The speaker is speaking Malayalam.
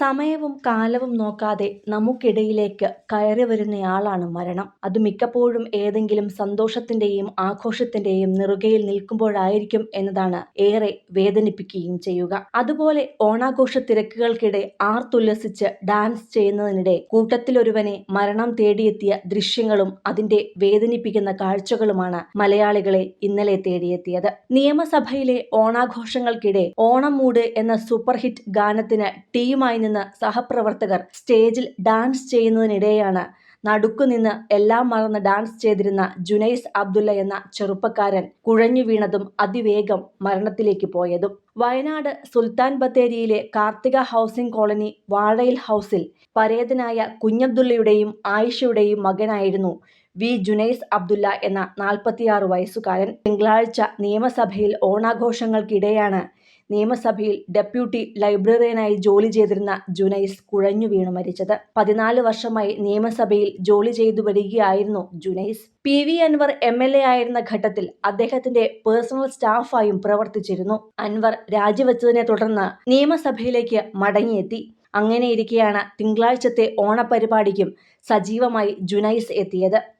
സമയവും കാലവും നോക്കാതെ നമുക്കിടയിലേക്ക് കയറി വരുന്നയാളാണ് മരണം. അത് മിക്കപ്പോഴും ഏതെങ്കിലും സന്തോഷത്തിന്റെയും ആഘോഷത്തിന്റെയും നിറുകയിൽ നിൽക്കുമ്പോഴായിരിക്കും എന്നതാണ് ഏറെ വേദനിപ്പിക്കുകയും ചെയ്യുക. അതുപോലെ ഓണാഘോഷ തിരക്കുകൾക്കിടെ ആർത്തുല്ലസിച്ച് ഡാൻസ് ചെയ്യുന്നതിനിടെ കൂട്ടത്തിലൊരുവനെ മരണം തേടിയെത്തിയ ദൃശ്യങ്ങളും അതിന്റെ വേദനിപ്പിക്കുന്ന കാഴ്ചകളുമാണ് മലയാളികളെ ഇന്നലെ തേടിയെത്തിയത്. നിയമസഭയിലെ ഓണാഘോഷങ്ങൾക്കിടെ ഓണം മൂട് എന്ന സൂപ്പർ ഹിറ്റ് ഗാനത്തിന് ടീമായി നിന്ന് സഹപ്രവർത്തകർ സ്റ്റേജിൽ ഡാൻസ് ചെയ്യുന്നതിനിടെയാണ് നടുക്കുനിന്ന് എല്ലാം മറന്ന് ഡാൻസ് ചെയ്തിരുന്ന ജുനൈസ് അബ്ദുള്ള എന്ന ചെറുപ്പക്കാരൻ കുഴഞ്ഞു വീണതും അതിവേഗം മരണത്തിലേക്ക് പോയതും. വയനാട് സുൽത്താൻ ബത്തേരിയിലെ കാർത്തിക ഹൗസിംഗ് കോളനി വാഴയിൽ ഹൗസിൽ പരേതനായ കുഞ്ഞബ്ദുള്ളയുടെയും ആയിഷയുടെയും മകനായിരുന്നു വി. ജുനൈസ് അബ്ദുള്ള എന്ന നാൽപ്പത്തിയാറ് വയസ്സുകാരൻ. തിങ്കളാഴ്ച നിയമസഭയിൽ ഓണാഘോഷങ്ങൾക്കിടെയാണ് നിയമസഭയിൽ ഡെപ്യൂട്ടി ലൈബ്രറിയനായി ജോലി ചെയ്തിരുന്ന ജുനൈസ് കുഴഞ്ഞു വീണു മരിച്ചത്. പതിനാല് വർഷമായി നിയമസഭയിൽ ജോലി ചെയ്തു വരികയായിരുന്നു Junais. P V Anvar M L A ആയിരുന്ന ഘട്ടത്തിൽ അദ്ദേഹത്തിന്റെ പേഴ്സണൽ സ്റ്റാഫായും പ്രവർത്തിച്ചിരുന്നു. അൻവർ രാജിവെച്ചതിനെ തുടർന്ന് നിയമസഭയിലേക്ക് മടങ്ങിയെത്തി. അങ്ങനെയിരിക്കെയാണ് തിങ്കളാഴ്ചത്തെ ഓണപരിപാടിക്കും സജീവമായി ജുനൈസ് എത്തിയത്.